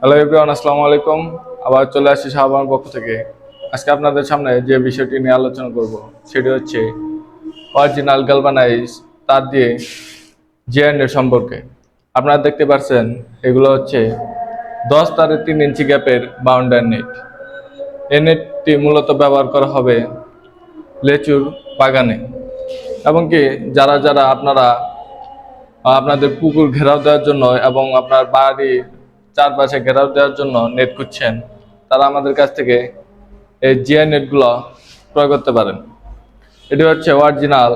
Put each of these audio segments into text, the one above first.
Hello everyone, আসসালামু আলাইকুম। আবার চলে আসছি শাহবানের পক্ষ থেকে। আজকে আপনাদের সামনে যে বিষয়টি নিয়ে আলোচনা করব, সেটি হচ্ছে অরিজিনাল গ্যালভানাইজ তার দিয়ে জিএনএ সম্পর্কে। আপনারা দেখতে পাচ্ছেন এগুলো হচ্ছে দশ তারের তিন ইঞ্চি গ্যাপের বাউন্ডার নেট এই নেটটি মূলত ব্যবহার করা হবে লেচুর বাগানে। এবং কি, যারা যারা আপনারা, আপনাদের পুকুর ঘেরাও দেওয়ার জন্য এবং আপনার বাড়ির চারপাশে ঘেরাও দেওয়ার জন্য নেট খুঁজছেন, তারা আমাদের কাছ থেকে এই জিআই নেটগুলো ক্রয় করতে পারেন। এটি হচ্ছে অরিজিনাল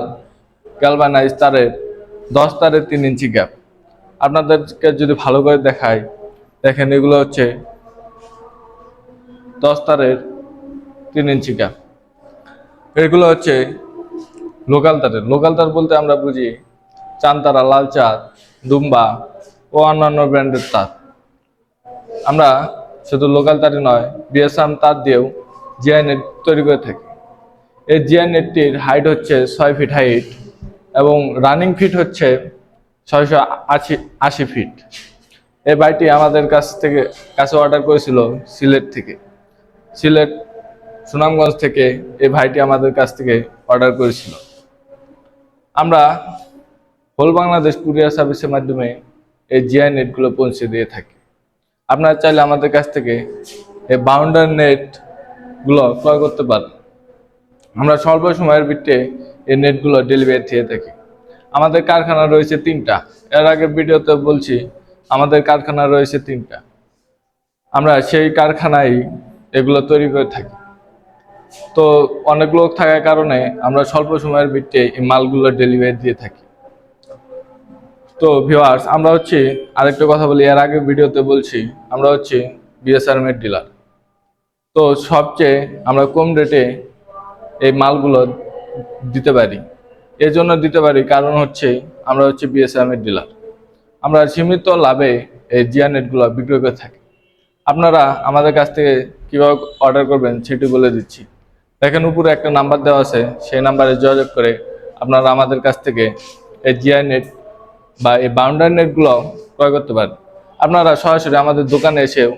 গ্যালভানাইজ তারের দশ তারের তিন ইঞ্চি গ্যাপ আপনাদেরকে যদি ভালো করে দেখাই, দেখেন এগুলো হচ্ছে দশ তারের তিন ইঞ্চি গ্যাপ এগুলো হচ্ছে লোকাল তারের। লোকাল তার বলতে আমরা বুঝি চানতারা লাল চাঁদ দুম্বা ও অন্যান্য ব্র্যান্ডের তার। আমরা শুধু লোকাল তারই নয়, বিএসএম তার দিয়েও জিআই নেট তৈরি করে থাকি। এই জিআই নেটটির হাইট হচ্ছে ছয় ফিট হাইট এবং রানিং ফিট হচ্ছে ছয়শো আশি আশি ফিট এই বাইটি আমাদের কাছ থেকে, কাছে অর্ডার করেছিল সিলেট থেকে। সিলেট সুনামগঞ্জ থেকে এই ভাইটি আমাদের কাছ থেকে অর্ডার করেছিল। আমরা হোল বাংলাদেশ কুরিয়ার সার্ভিসের মাধ্যমে এই জিআই নেটগুলো পৌঁছে দিয়ে থাকি। আপনারা চাইলে আমাদের কাছ থেকে এই বাউন্ডার নেটগুলো ক্রয় করতে পারেন। আমরা স্বল্প সময়ের ভিত্তিতে এই নেটগুলো ডেলিভারি দিয়ে থাকি। আমাদের কারখানা রয়েছে তিনটা। এর আগে ভিডিওতে বলছি, আমাদের কারখানা রয়েছে তিনটা। আমরা সেই কারখানায় এগুলো তৈরি করে থাকি। তো অনেক লোক থাকার কারণে আমরা স্বল্প সময়ের ভিত্তিতে এই মালগুলো ডেলিভারি দিয়ে থাকি। তো ভিউয়ার্স আমরা হচ্ছে আরেকটা কথা বলি, এর আগে ভিডিওতে বলছি, আমরা হচ্ছে বিএসআরএম এর ডিলার তো সবচেয়ে আমরা কম রেটে এই মালগুলো দিতে পারি। এর জন্য দিতে পারি কারণ হচ্ছে আমরা হচ্ছে বিএসআরএম এর ডিলার আমরা সীমিত লাভে এই জিয়া নেটগুলো বিক্রয় করে থাকি। আপনারা আমাদের কাছ থেকে কীভাবে অর্ডার করবেন সেটি বলে দিচ্ছি। দেখেন উপরে একটা নাম্বার দেওয়া আছে, সেই নাম্বারে যোগাযোগ করে আপনারা আমাদের কাছ থেকে এই জিআই নেট বা এই বাউন্ডারি নেটগুলো ক্রয় করতে পারেন। আপনারা সরাসরি আমাদের দোকানে এসেও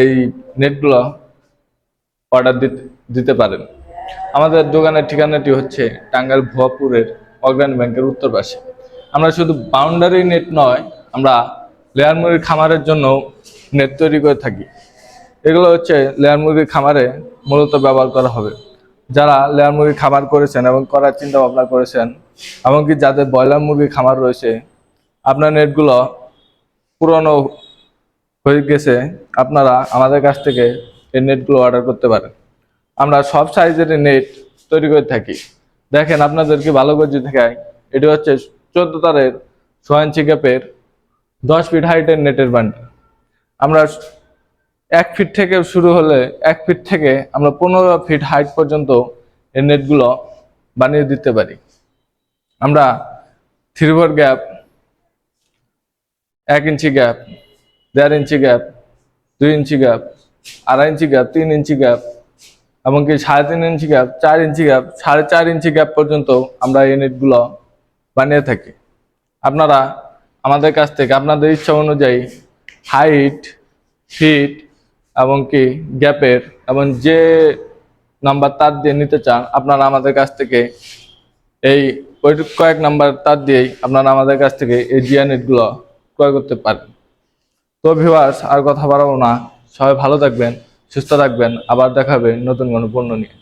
এই নেটগুলো অর্ডার দিতে পারেন। আমাদের দোকানের ঠিকানাটি হচ্ছে টাঙ্গাইল ভুয়াপুরের অগ্রাণী ব্যাংকের উত্তর পাশে। আমরা শুধু বাউন্ডারি নেট নয়, আমরা লেয়ার মুরগির খামারের জন্য নেট তৈরি করে থাকি। এগুলো হচ্ছে লেয়ার মুরগির খামারে মূলত ব্যবহার করা হবে। যারা লেয়ার মুরগির খামার করেছেন এবং করার চিন্তা ভাবনা করেছেন এমনকি যাদের ব্রয়লার মুরগির খামার রয়েছে, আপনার নেটগুলো পুরনো হয়ে গেছে, আপনারা আমাদের কাছ থেকে এই নেটগুলো অর্ডার করতে পারেন। আমরা সব সাইজের নেট তৈরি করে থাকি। দেখেন আপনাদেরকে ভালো করে দেখাই, এটি হচ্ছে চোদ্দ তারের ছয় ইঞ্চি গ্যাপের দশ ফিট হাইটের নেটের বান্ডেল আমরা এক ফিট থেকে শুরু হলে এক ফিট থেকে আমরা পনেরো ফিট হাইট পর্যন্ত এই নেটগুলো বানিয়ে দিতে পারি। আমরা থ্রি ফোর গ্যাপ এক ইঞ্চি গ্যাপ দেড় ইঞ্চি গ্যাপ দুই ইঞ্চি গ্যাপ আড়াই ইঞ্চি গ্যাপ তিন ইঞ্চি গ্যাপ এমনকি সাড়ে তিন ইঞ্চি গ্যাপ চার ইঞ্চি গ্যাপ সাড়ে চার ইঞ্চি গ্যাপ পর্যন্ত আমরা এই বানিয়ে থাকি। আপনারা আমাদের কাছ থেকে, আপনাদের ইচ্ছা অনুযায়ী হাইট ফিট এবং কি গ্যাপের এবং যে নাম্বার তার দিয়ে নিতে চান, আপনারা আমাদের কাছ থেকে এই ওই কয়েক নাম্বার তার দিয়েই আপনারা আমাদের কাছ থেকে এই জিয়া ক্রয় করতে পারেন তো ভিউয়ার্স আর কথা বাড়াবো না। সবাই ভালো থাকবেন, সুস্থ থাকবেন। আবার দেখাবে নতুন কোনো পণ্য নিয়ে।